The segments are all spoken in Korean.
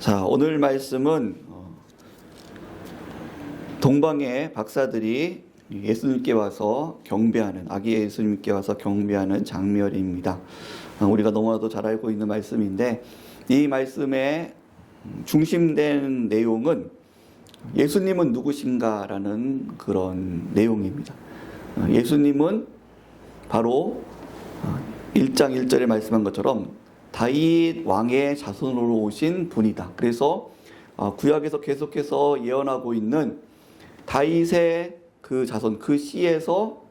자, 오늘 말씀은 어, 동방의 박사들이 예수님께 와서 경배하는 아기 예수님께 와서 경배하는 장면입니다. 어, 우리가 너무나도 잘 알고 있는 말씀인데 이 말씀의 중심된 내용은 예수님은 누구신가라는 그런 내용입니다. 어, 예수님은 바로 1장 1절에 말씀한 것처럼 다윗 왕의 자손으로 오신 분이다. 그래서 어, 구약에서 계속해서 예언하고 있는 다윗의 그 자손, 그 씨에서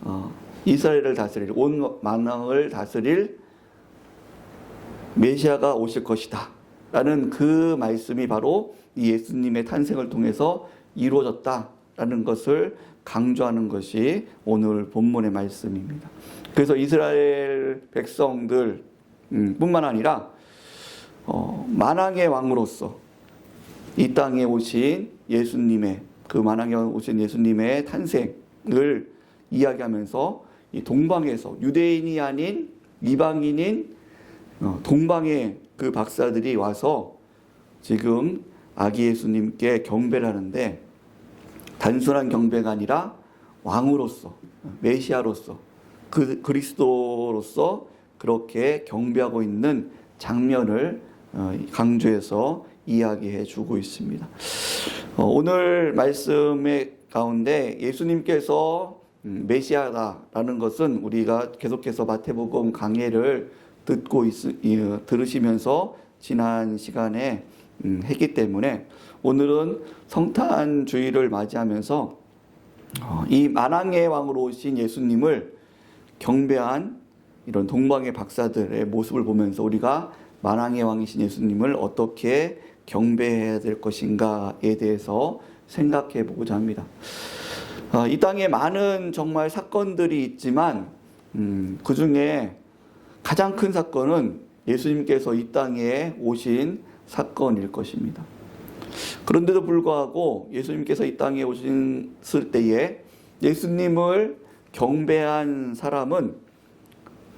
어, 이스라엘을 다스릴 온 만왕을 다스릴 메시아가 오실 것이다. 라는 그 말씀이 바로 이 예수님의 탄생을 통해서 이루어졌다라는 것을 강조하는 것이 오늘 본문의 말씀입니다. 그래서 이스라엘 백성들 음, 뿐만 아니라 어, 만왕의 왕으로서 이 땅에 오신 예수님의 그 만왕에 오신 예수님의 탄생을 이야기하면서 이 동방에서 유대인이 아닌 이방인인 어, 동방의 그 박사들이 와서 지금 아기 예수님께 경배를 하는데 단순한 경배가 아니라 왕으로서 메시아로서 그 그리스도로서 그렇게 경배하고 있는 장면을 어, 강조해서 이야기해 주고 있습니다. 어, 오늘 말씀의 가운데 예수님께서 음, 메시아다라는 것은 우리가 계속해서 마태복음 강해를 듣고 있, 들으시면서 지난 시간에 음, 했기 때문에 오늘은 성탄 주일을 맞이하면서 어, 이 만왕의 왕으로 오신 예수님을 경배한 이런 동방의 박사들의 모습을 보면서 우리가 만왕의 왕이신 예수님을 어떻게 경배해야 될 것인가에 대해서 생각해 보고자 합니다. 어, 이 땅에 많은 정말 사건들이 있지만 음, 그 중에 가장 큰 사건은 예수님께서 이 땅에 오신 사건일 것입니다. 그런데도 불구하고 예수님께서 이 땅에 오셨을 때에 예수님을 경배한 사람은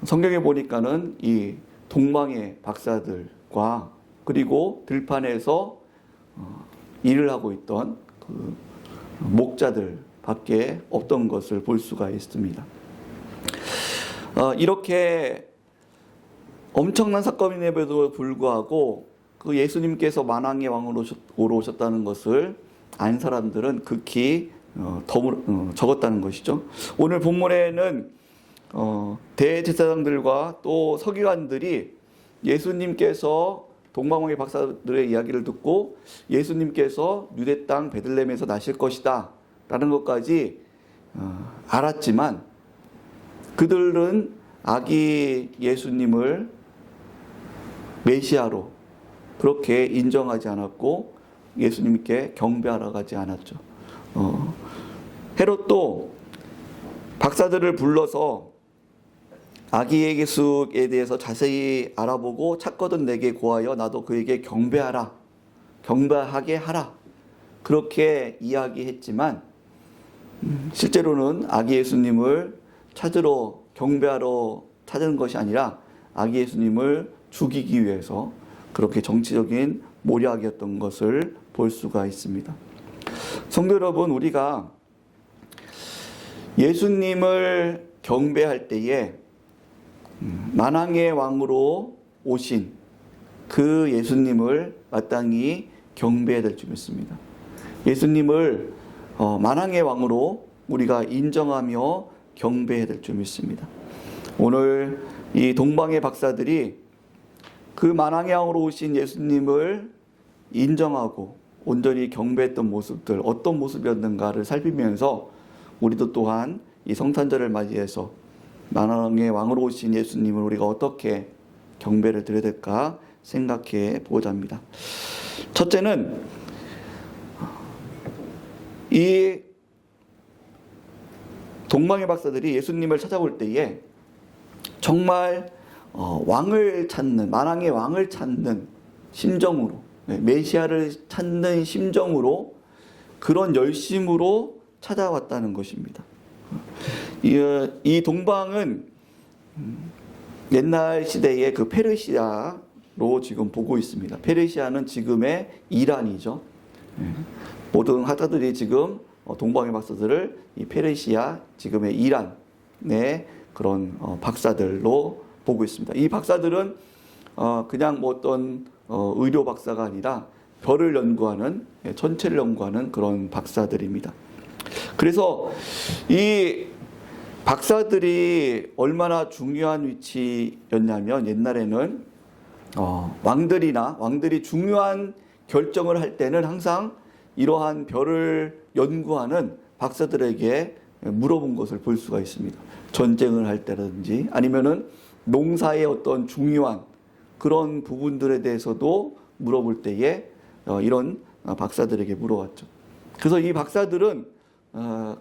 성경에 보니까는 이 동방의 박사들과 그리고 들판에서 어, 일을 하고 있던 그 목자들 밖에 없던 것을 볼 수가 있습니다. 어, 이렇게 엄청난 사건임에도 불구하고 그 예수님께서 만왕의 왕으로 오셨다는 것을 안 사람들은 극히 어, 더불어, 어, 적었다는 것이죠. 오늘 본문에는 어, 대제사장들과 또 서기관들이 예수님께서 동방왕의 박사들의 이야기를 듣고 예수님께서 유대 땅 베들레헴에서 나실 것이다 라는 것까지 어, 알았지만 그들은 아기 예수님을 메시아로 그렇게 인정하지 않았고 예수님께 경배하러 가지 않았죠. 어, 헤롯도 박사들을 불러서 아기 예수에 대해서 자세히 알아보고 찾거든 내게 고하여 나도 그에게 경배하라. 경배하게 하라. 그렇게 이야기했지만 음, 실제로는 아기 예수님을 찾으러 경배하러 찾은 것이 아니라 아기 예수님을 죽이기 위해서 그렇게 정치적인 모략이었던 것을 볼 수가 있습니다. 성도 여러분, 우리가 예수님을 경배할 때에 만왕의 왕으로 오신 그 예수님을 마땅히 경배해야 될 줄 믿습니다. 예수님을 어, 만왕의 왕으로 우리가 인정하며 경배해야 될 줄 믿습니다. 오늘 이 동방의 박사들이 그 만왕의 왕으로 오신 예수님을 인정하고 온전히 경배했던 모습들 어떤 모습이었는가를 살피면서 우리도 또한 이 성탄절을 맞이해서 만왕의 왕으로 오신 예수님을 우리가 어떻게 경배를 드려야 될까 생각해 보자 합니다. 첫째는 이 동방의 박사들이 예수님을 찾아올 때에 정말 어, 왕을 찾는 만왕의 왕을 찾는 심정으로 네, 메시아를 찾는 심정으로 그런 열심으로 찾아왔다는 것입니다. 이, 이 동방은 옛날 시대의 그 페르시아 박사들로 지금 보고 있습니다. 페르시아는 지금의 이란이죠. 예. 모든 학자들이 지금 어, 동방의 박사들을 이 페르시아 지금의 이란의 그런 어, 박사들로 보고 있습니다. 이 박사들은 어, 그냥 뭐 어떤 어, 의료 박사가 아니라 별을 연구하는 예, 천체를 연구하는 그런 박사들입니다. 그래서 이 박사들이 얼마나 중요한 위치였냐면 옛날에는 어, 왕들이나 왕들이 중요한 결정을 할 때는 항상 이러한 별을 연구하는 박사들에게 물어본 것을 볼 수가 있습니다. 전쟁을 할 때라든지 아니면은 농사의 어떤 중요한 그런 부분들에 대해서도 물어볼 때에 어, 이런 어, 박사들에게 물어왔죠. 그래서 이 박사들은 어,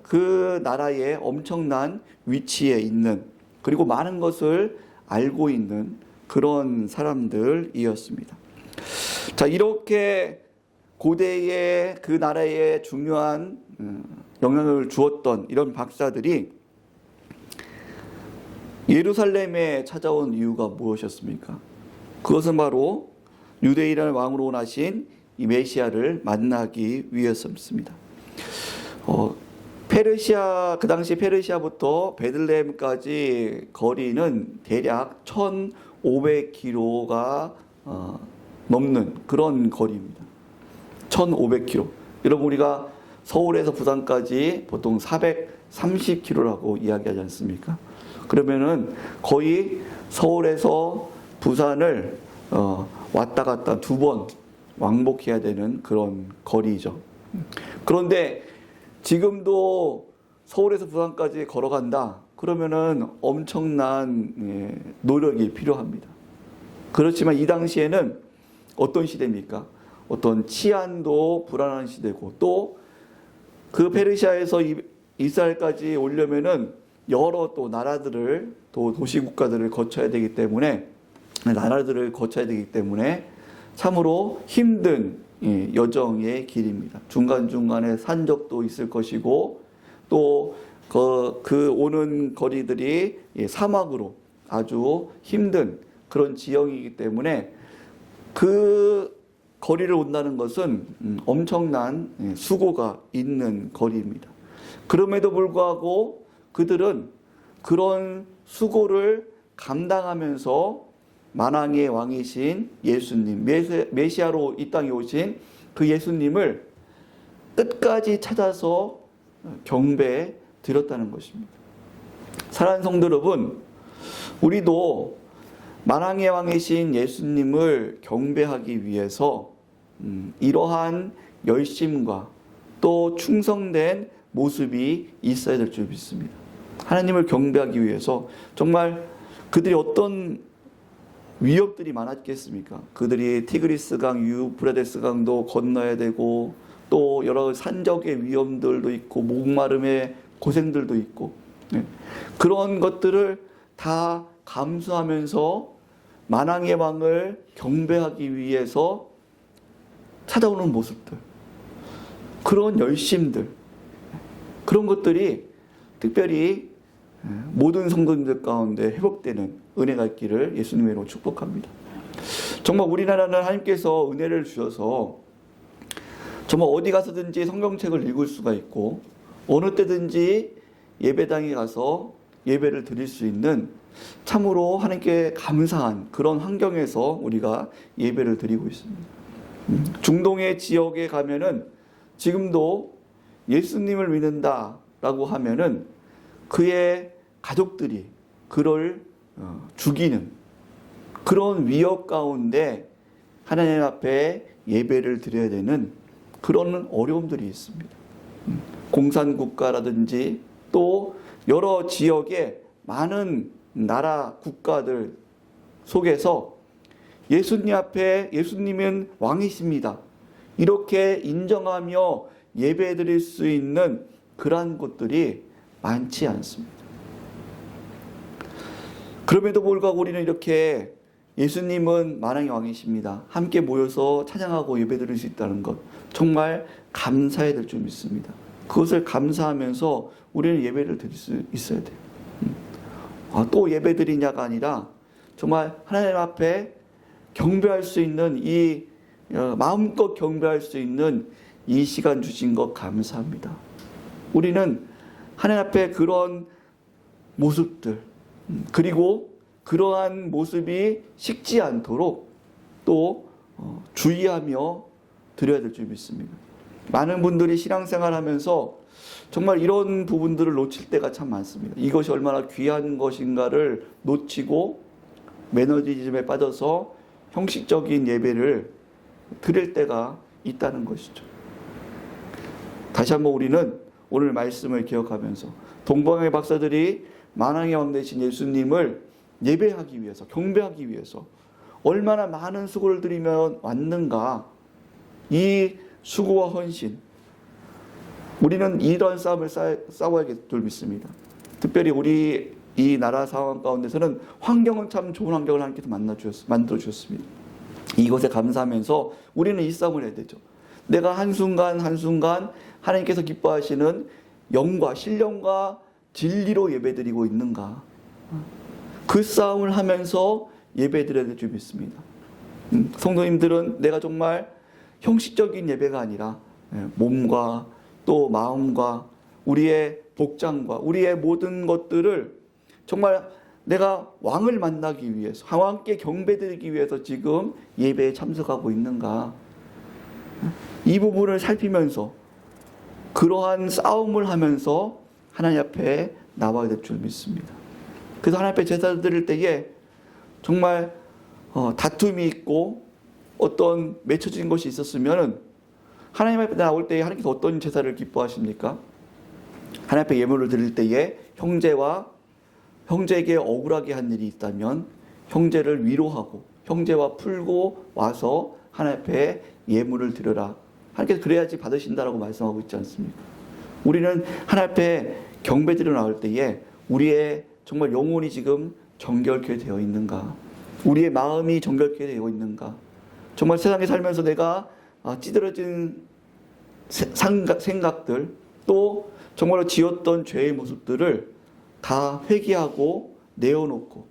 그 나라의 엄청난 위치에 있는 그리고 많은 것을 알고 있는 그런 사람들이었습니다. 자, 이렇게 고대의 그 나라에 중요한 음, 영향을 주었던 이런 박사들이 예루살렘에 찾아온 이유가 무엇이었습니까? 그것은 바로 유대인을 왕으로 나신 이 메시아를 만나기 위해서였습니다. 어, 페르시아 그 당시 페르시아부터 베들레헴까지 거리는 대략 1,500km가 어, 넘는 그런 거리입니다. 1,500km. 여러분 우리가 서울에서 부산까지 보통 430km라고 이야기하지 않습니까? 그러면은 거의 서울에서 부산을 어, 왔다 갔다 두 번 왕복해야 되는 그런 거리죠. 그런데 지금도 서울에서 부산까지 걸어간다. 그러면은 엄청난 예, 노력이 필요합니다. 그렇지만 이 당시에는 어떤 시대입니까? 어떤 치안도 불안한 시대고 또 그 페르시아에서 이- 이스라엘까지 오려면은 여러 또 나라들을 또 도시 국가들을 거쳐야 되기 때문에 나라들을 거쳐야 되기 때문에 참으로 힘든 예, 여정의 길입니다. 중간중간에 산적도 있을 것이고 또 그, 그 오는 거리들이 예, 사막으로 아주 힘든 그런 지형이기 때문에 그 거리를 온다는 것은 음, 엄청난 예, 수고가 있는 거리입니다. 그럼에도 불구하고 그들은 그런 수고를 감당하면서 만왕의 왕이신 예수님, 메시- 메시아로 이 땅에 오신 그 예수님을 끝까지 찾아서 경배 드렸다는 것입니다. 사랑하는 성도 여러분, 우리도 만왕의 왕이신 예수님을 경배하기 위해서 음, 이러한 열심과 또 충성된 모습이 있어야 될 줄 믿습니다. 하나님을 경배하기 위해서 정말 그들이 어떤 위협들이 많았겠습니까? 그들이 티그리스 강, 유프라데스 강도 건너야 되고 또 여러 산적의 위험들도 있고 목마름의 고생들도 있고 네. 그런 것들을 다 감수하면서 만왕의 왕을 경배하기 위해서 찾아오는 모습들 그런 열심들 그런 것들이 특별히 모든 성도님들 가운데 회복되는 은혜가 있기를 예수님의 이름으로 축복합니다. 정말 우리나라는 하나님께서 은혜를 주셔서 정말 어디 가서든지 성경책을 읽을 수가 있고 어느 때든지 예배당에 가서 예배를 드릴 수 있는 참으로 하나님께 감사한 그런 환경에서 우리가 예배를 드리고 있습니다. 음, 중동의 지역에 가면은 지금도 예수님을 믿는다라고 하면은 그의 가족들이 그를 어, 죽이는 그런 위협 가운데 하나님 앞에 예배를 드려야 되는 그런 어려움들이 있습니다. 음, 공산국가라든지 또 여러 지역의 많은 나라 국가들 속에서 예수님 앞에 예수님은 왕이십니다. 이렇게 인정하며 예배 드릴 수 있는 그러한 곳들이 많지 않습니다. 그럼에도 불구하고 우리는 이렇게 예수님은 만왕의 왕이십니다. 함께 모여서 찬양하고 예배 드릴 수 있다는 것 정말 감사해야 될 줄 믿습니다. 그것을 감사하면서 우리는 예배를 드릴 수 있어야 돼요. 음. 아, 또 예배 드리냐가 아니라 정말 하나님 앞에 경배할 수 있는 이 어, 마음껏 경배할 수 있는 이 시간 주신 것 감사합니다. 우리는 하나님 앞에 그런 모습들 음, 그리고 그러한 모습이 식지 않도록 또 어, 주의하며 드려야 될 줄 믿습니다. 많은 분들이 신앙생활 하면서 정말 이런 부분들을 놓칠 때가 참 많습니다. 이것이 얼마나 귀한 것인가를 놓치고 매너리즘에 빠져서 형식적인 예배를 드릴 때가 있다는 것이죠. 다시 한번 우리는 오늘 말씀을 기억하면서 동방의 박사들이 만왕의 왕 되신 예수님을 예배하기 위해서 경배하기 위해서 얼마나 많은 수고를 들이며 왔는가 이 수고와 헌신 우리는 이런 싸움을 싸, 싸워야겠 줄 믿습니다. 특별히 우리 이 나라 상황 가운데서는 환경은 참 좋은 환경을 하나님께서 만들어 주셨습니다. 이것에 감사하면서 우리는 이 싸움을 해야 되죠. 내가 한순간 한순간 하나님께서 기뻐하시는 영과 신령과 진리로 예배드리고 있는가? 그 싸움을 하면서 예배드려야 될 줄 믿습니다. 음, 성도님들은 내가 정말 형식적인 예배가 아니라 예, 몸과 또 마음과 우리의 복장과 우리의 모든 것들을 정말 내가 왕을 만나기 위해서 왕께 경배드리기 위해서 지금 예배에 참석하고 있는가 이 부분을 살피면서 그러한 싸움을 하면서 하나님 앞에 나와야 될 줄 믿습니다. 그래서 하나님 앞에 제사 드릴 때에 정말 어, 다툼이 있고 어떤 맺혀진 것이 있었으면 하나님 앞에 나올 때에 하나님께서 어떤 제사를 기뻐하십니까? 하나님 앞에 예물을 드릴 때에 형제와 형제에게 억울하게 한 일이 있다면 형제를 위로하고 형제와 풀고 와서 하나님 앞에 예물을 드려라. 하나님께서 그래야지 받으신다라고 말씀하고 있지 않습니까? 우리는 하나님 앞에 경배드려 나올 때에 우리의 정말 영혼이 지금 정결케 되어 있는가? 우리의 마음이 정결케 되어 있는가? 정말 세상에 살면서 내가 아, 찌들어진 생각들 또 정말로 지었던 죄의 모습들을 다 회개하고 내어놓고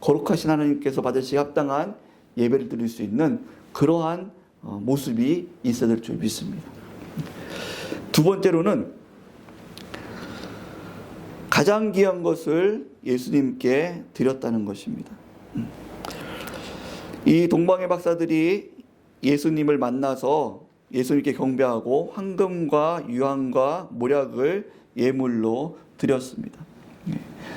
거룩하신 하나님께서 받으시기 합당한 예배를 드릴 수 있는 그러한 어, 모습이 있어야 될 줄 믿습니다. 두 번째로는 가장 귀한 것을 예수님께 드렸다는 것입니다. 이 동방의 박사들이 예수님을 만나서 예수님께 경배하고 황금과 유황과 모략을 예물로 드렸습니다.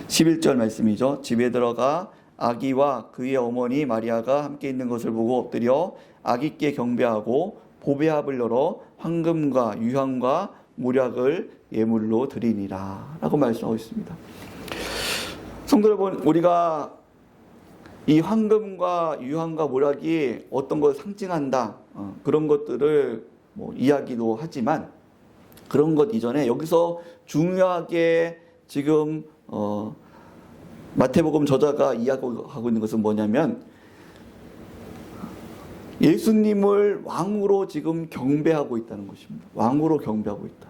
11절 말씀이죠. 집에 들어가 아기와 그의 어머니 마리아가 함께 있는 것을 보고 엎드려 아기께 경배하고 보배합을 열어 황금과 유황과 모략을 예물로 드리니라 라고 말씀하고 있습니다. 성도 여러분 우리가 이 황금과 유황과 모략이 어떤 걸 상징한다 어, 그런 것들을 뭐 이야기도 하지만 그런 것 이전에 여기서 중요하게 지금 어, 마태복음 저자가 이야기하고 있는 것은 뭐냐면 예수님을 왕으로 지금 경배하고 있다는 것입니다. 왕으로 경배하고 있다.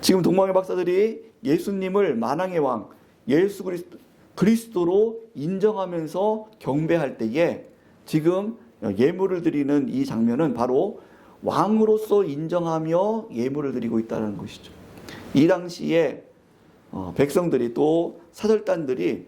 지금 동방의 박사들이 예수님을 만왕의 왕, 예수 그리스도, 그리스도로 인정하면서 경배할 때에 지금 예물을 드리는 이 장면은 바로 왕으로서 인정하며 예물을 드리고 있다는 것이죠. 이 당시에 어, 백성들이 또 사절단들이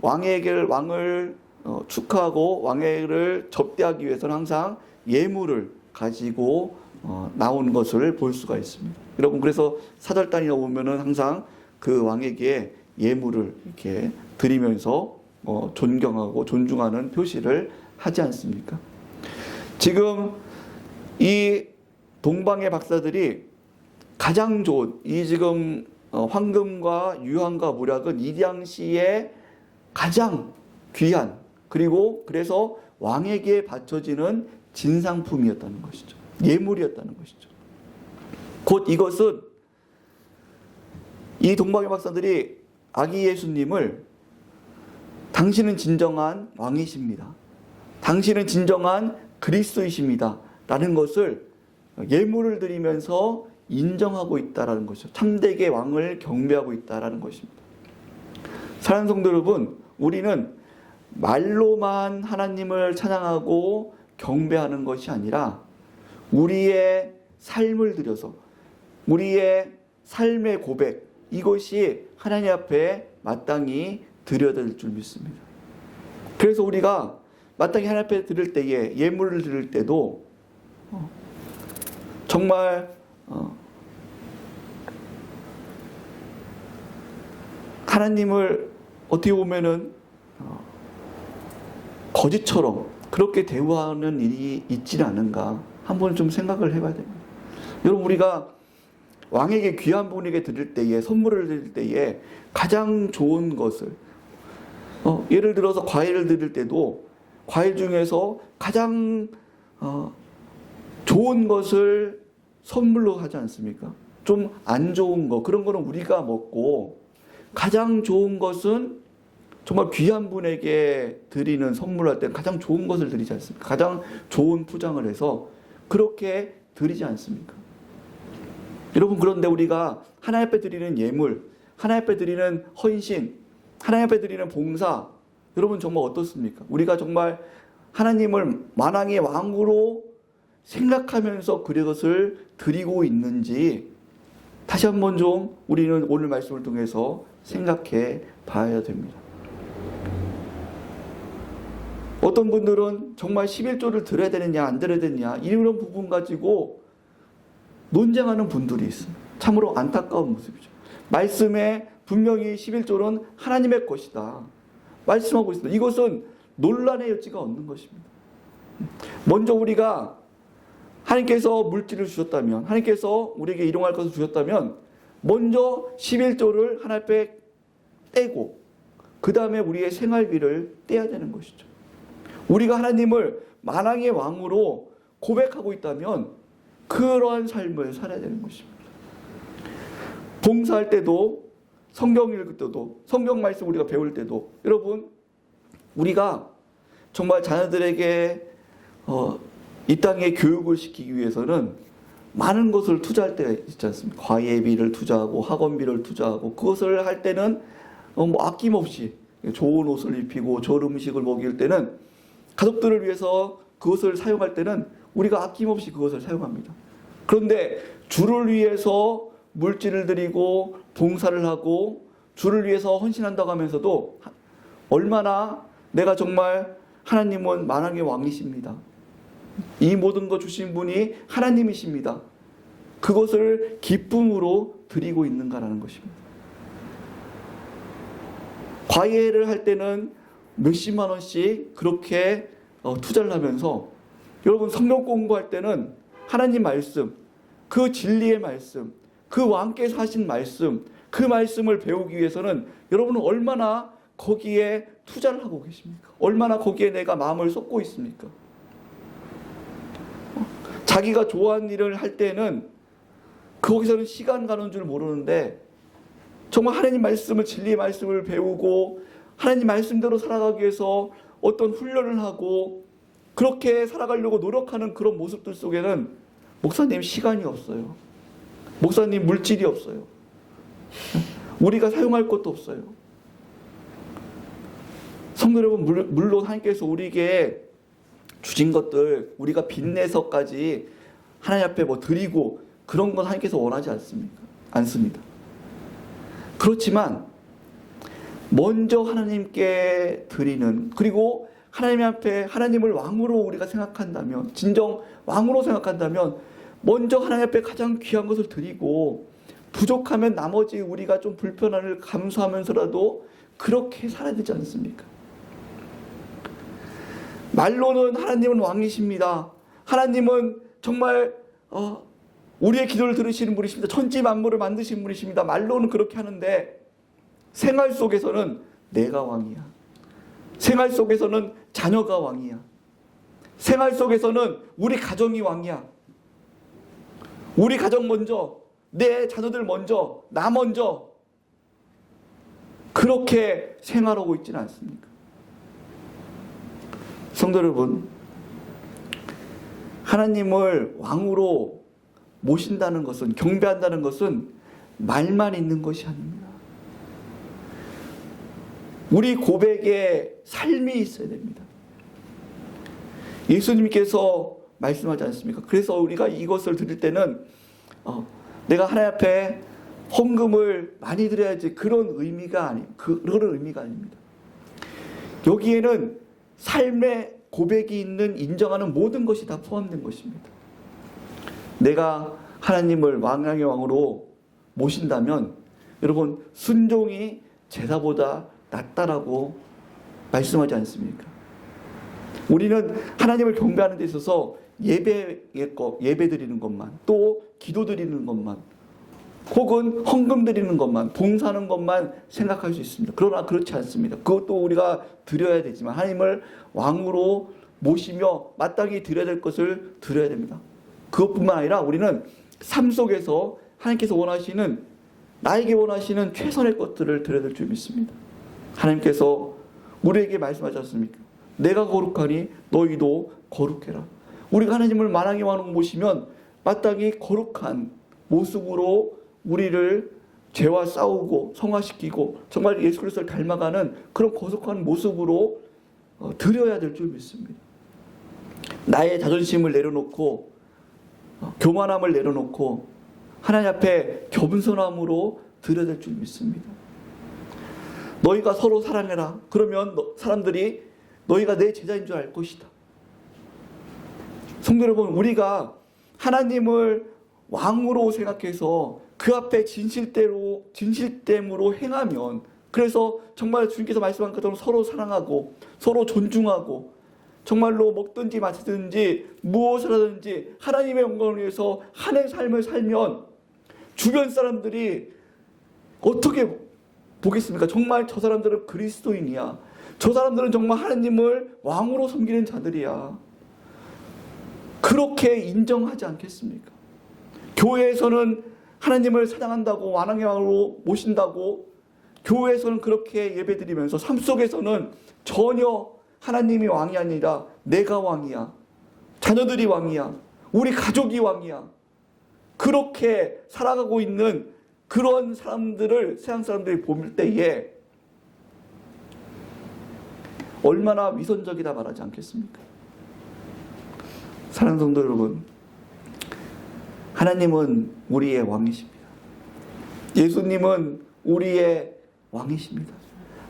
왕에게 왕을 어, 축하하고 왕을 접대하기 위해서는 항상 예물을 가지고 어, 나온 것을 볼 수가 있습니다. 여러분 그래서 사절단이 오면은 항상 그 왕에게 예물을 이렇게 드리면서 어, 존경하고 존중하는 표시를 하지 않습니까? 지금 이 동방의 박사들이 가장 좋은 이 지금 어, 황금과 유황과 모략은 이 당시에 가장 귀한 그리고 그래서 왕에게 바쳐지는 진상품이었다는 것이죠. 예물이었다는 것이죠. 곧 이것은 이 동방의 박사들이 아기 예수님을 당신은 진정한 왕이십니다. 당신은 진정한 그리스도이십니다. 라는 것을 예물을 드리면서 인정하고 있다라는 것이죠. 참되게 왕을 경배하고 있다라는 것입니다. 사랑하는 성도 여러분, 우리는 말로만 하나님을 찬양하고 경배하는 것이 아니라 우리의 삶을 들여서 우리의 삶의 고백 이것이 하나님 앞에 마땅히 드려야 될줄 믿습니다. 그래서 우리가 마땅히 하나님 앞에 드릴 때에 예물을 드릴 때도 어, 정말 어, 하나님을 어떻게 보면은 어, 거짓처럼 그렇게 대우하는 일이 있지는 않은가 한번 좀 생각을 해봐야 됩니다. 여러분 우리가 왕에게 귀한 분에게 드릴 때에 선물을 드릴 때에 가장 좋은 것을 어, 예를 들어서 과일을 드릴 때도 과일 중에서 가장 어, 좋은 것을 선물로 하지 않습니까? 좀 안 좋은 거 그런 거는 우리가 먹고 가장 좋은 것은 정말 귀한 분에게 드리는 선물할 때 가장 좋은 것을 드리지 않습니까? 가장 좋은 포장을 해서 그렇게 드리지 않습니까? 여러분 그런데 우리가 하나님 앞에 드리는 예물, 하나님 앞에 드리는 헌신, 하나님 앞에 드리는 봉사, 여러분 정말 어떻습니까? 우리가 정말 하나님을 만왕의 왕으로 생각하면서 그것을 드리고 있는지 다시 한번 좀 우리는 오늘 말씀을 통해서 생각해 봐야 됩니다. 어떤 분들은 정말 11조를 드려야 되느냐 안 드려야 되느냐 이런 부분 가지고 논쟁하는 분들이 있습니다. 참으로 안타까운 모습이죠. 말씀에 분명히 11조는 하나님의 것이다. 말씀하고 있습니다. 이것은 논란의 여지가 없는 것입니다. 먼저 우리가 하나님께서 물질을 주셨다면, 하나님께서 우리에게 일용할 것을 주셨다면, 먼저 11조를 하나님 앞에 떼고, 그 다음에 우리의 생활비를 떼야 되는 것이죠. 우리가 하나님을 만왕의 왕으로 고백하고 있다면, 그러한 삶을 살아야 되는 것입니다. 봉사할 때도, 성경 읽을 때도, 성경 말씀 우리가 배울 때도, 여러분, 우리가 정말 자녀들에게 어, 이 땅에 교육을 시키기 위해서는 많은 것을 투자할 때가 있지 않습니까? 과외비를 투자하고 학원비를 투자하고 그것을 할 때는 어, 뭐 아낌없이 좋은 옷을 입히고 좋은 음식을 먹일 때는 가족들을 위해서 그것을 사용할 때는 우리가 아낌없이 그것을 사용합니다. 그런데 주를 위해서 물질을 드리고 봉사를 하고 주를 위해서 헌신한다고 하면서도 얼마나 내가 정말 하나님은 만왕의 왕이십니다. 이 모든 것 주신 분이 하나님이십니다. 그것을 기쁨으로 드리고 있는가라는 것입니다. 과외를 할 때는 몇십만 원씩 그렇게 어, 투자를 하면서 여러분 성경 공부할 때는 하나님 말씀, 그 진리의 말씀, 그 왕께서 하신 말씀, 그 말씀을 배우기 위해서는 여러분은 얼마나 거기에 투자를 하고 계십니까? 얼마나 거기에 내가 마음을 쏟고 있습니까? 자기가 좋아하는 일을 할 때는 거기서는 시간 가는 줄 모르는데 정말 하나님 말씀을 진리의 말씀을 배우고 하나님 말씀대로 살아가기 위해서 어떤 훈련을 하고 그렇게 살아가려고 노력하는 그런 모습들 속에는 목사님 시간이 없어요. 목사님 물질이 없어요. 우리가 사용할 것도 없어요. 성도 여러분 물론 하나님께서 우리에게 주신 것들 우리가 빚내서까지 하나님 앞에 뭐 드리고 그런 건 하나님께서 원하지 않습니까? 않습니다. 그렇지만 먼저 하나님께 드리는 그리고 하나님 앞에 하나님을 왕으로 우리가 생각한다면 진정 왕으로 생각한다면 먼저 하나님 앞에 가장 귀한 것을 드리고 부족하면 나머지 우리가 좀 불편함을 감수하면서라도 그렇게 살아야 되지 않습니까? 말로는 하나님은 왕이십니다. 하나님은 정말 어, 우리의 기도를 들으시는 분이십니다. 천지 만물을 만드신 분이십니다. 말로는 그렇게 하는데 생활 속에서는 내가 왕이야. 생활 속에서는 자녀가 왕이야. 생활 속에서는 우리 가정이 왕이야. 우리 가정 먼저, 내 자녀들 먼저, 나 먼저 그렇게 생활하고 있지는 않습니까? 성도 여러분, 하나님을 왕으로 모신다는 것은, 경배한다는 것은 말만 있는 것이 아닙니다. 우리 고백에 삶이 있어야 됩니다. 예수님께서 말씀하지 않습니까? 그래서 우리가 이것을 드릴 때는 어, 내가 하나님 앞에 헌금을 많이 드려야지 그런 의미가 아니 그, 그런 의미가 아닙니다. 여기에는 삶의 고백이 있는 인정하는 모든 것이 다 포함된 것입니다. 내가 하나님을 왕왕의 왕으로 모신다면 여러분 순종이 제사보다 낫다라고 말씀하지 않습니까? 우리는 하나님을 경배하는 데 있어서 예배의 것, 예배 드리는 것만, 또 기도 드리는 것만, 혹은 헌금 드리는 것만, 봉사하는 것만 생각할 수 있습니다. 그러나 그렇지 않습니다. 그것도 우리가 드려야 되지만 하나님을 왕으로 모시며 마땅히 드려야 될 것을 드려야 됩니다. 그것뿐만 아니라 우리는 삶 속에서 하나님께서 원하시는 나에게 원하시는 최선의 것들을 드려야 될 줄 믿습니다. 하나님께서 우리에게 말씀하지 않습니까? 내가 거룩하니 너희도 거룩해라. 우리가 하나님을 만왕의 왕으로 모시면 마땅히 거룩한 모습으로 우리를 죄와 싸우고 성화시키고 정말 예수 그리스도를 닮아가는 그런 거룩한 모습으로 어, 드려야 될 줄 믿습니다. 나의 자존심을 내려놓고 어, 교만함을 내려놓고 하나님 앞에 겸손함으로 드려야 될 줄 믿습니다. 너희가 서로 사랑해라. 그러면 너- 사람들이 너희가 내 제자인 줄 알 것이다. 성도 여러분, 우리가 하나님을 왕으로 생각해서 그 앞에 진실대로 진실됨으로 행하면 그래서 정말 주님께서 말씀한 것처럼 서로 사랑하고 서로 존중하고 정말로 먹든지 마시든지 무엇을 하든지 하나님의 영광을 위해서 한의 삶을 살면 주변 사람들이 어떻게 보겠습니까? 정말 저 사람들은 그리스도인이야. 저 사람들은 정말 하나님을 왕으로 섬기는 자들이야. 그렇게 인정하지 않겠습니까? 교회에서는 하나님을 사랑한다고 왕왕의 왕으로 모신다고 교회에서는 그렇게 예배드리면서 삶 속에서는 전혀 하나님이 왕이 아니라 내가 왕이야. 자녀들이 왕이야. 우리 가족이 왕이야. 그렇게 살아가고 있는 그런 사람들을 세상 사람들이 볼 때에 얼마나 위선적이다 말하지 않겠습니까? 사랑하는 성도 여러분, 하나님은 우리의 왕이십니다. 예수님은 우리의 왕이십니다.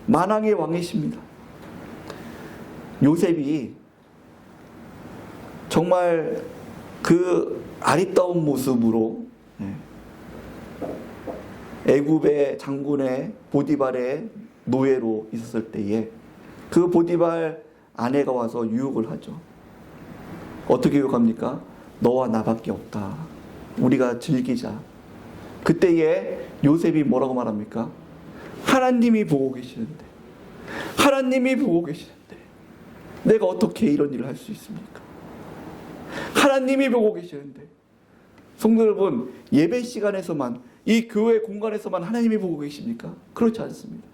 만왕의 왕이십니다. 요셉이 정말 그 아리따운 모습으로 예, 애굽의 장군의 보디발의 노예로 있었을 때에 그 보디발 아내가 와서 유혹을 하죠. 어떻게 유혹합니까? 너와 나밖에 없다. 우리가 즐기자. 그때에 요셉이 뭐라고 말합니까? 하나님이 보고 계시는데, 하나님이 보고 계시는데, 내가 어떻게 이런 일을 할 수 있습니까? 하나님이 보고 계시는데, 성도 여러분, 예배 시간에서만, 이 교회 공간에서만 하나님이 보고 계십니까? 그렇지 않습니다.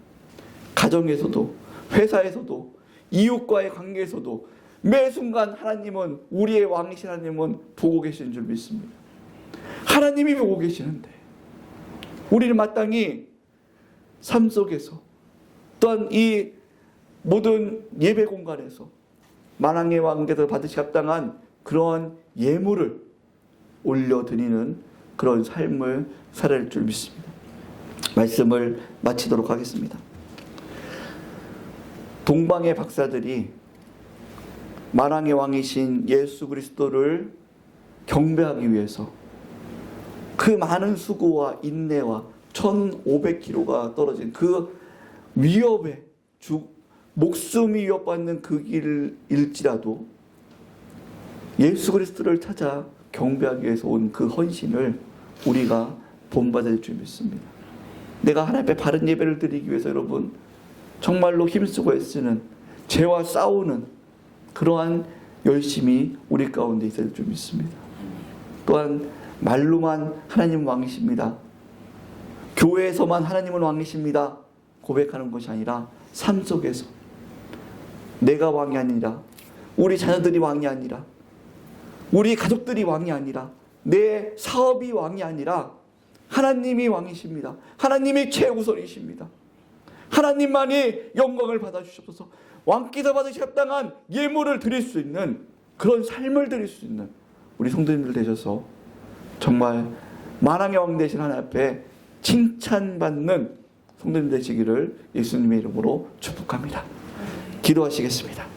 가정에서도, 회사에서도, 이웃과의 관계에서도, 매 순간 하나님은, 우리의 왕이신 하나님은 보고 계시는 줄 믿습니다. 하나님이 보고 계시는데, 우리는 마땅히 삶 속에서, 또한 이 모든 예배 공간에서, 만왕의 왕께서 받으시 합당한 그러한 예물을 올려드리는 그런 삶을 살아야 할줄 믿습니다. 말씀을 마치도록 하겠습니다. 동방의 박사들이 만왕의 왕이신 예수 그리스도를 경배하기 위해서 그 많은 수고와 인내와 1500km가 떨어진 그 위협에 주, 목숨이 위협받는 그 길일지라도 예수 그리스도를 찾아 경배하기 위해서 온 그 헌신을 우리가 본받을 줄 믿습니다. 내가 하나님 앞에 바른 예배를 드리기 위해서 여러분 정말로 힘쓰고 애쓰는 죄와 싸우는 그러한 열심이 우리 가운데 있을 줄 믿습니다. 또한 말로만 하나님 왕이십니다. 교회에서만 하나님은 왕이십니다. 고백하는 것이 아니라 삶 속에서 내가 왕이 아니라 우리 자녀들이 왕이 아니라 우리 가족들이 왕이 아니라 내 사업이 왕이 아니라 하나님이 왕이십니다. 하나님이 최우선이십니다. 하나님만이 영광을 받아주시옵소서. 왕께서 받으시 합당한 예물을 드릴 수 있는 그런 삶을 드릴 수 있는 우리 성도님들 되셔서 정말 만왕의 왕 되신 하나님 앞에 칭찬받는 성도님 되시기를 예수님의 이름으로 축복합니다. 기도하시겠습니다.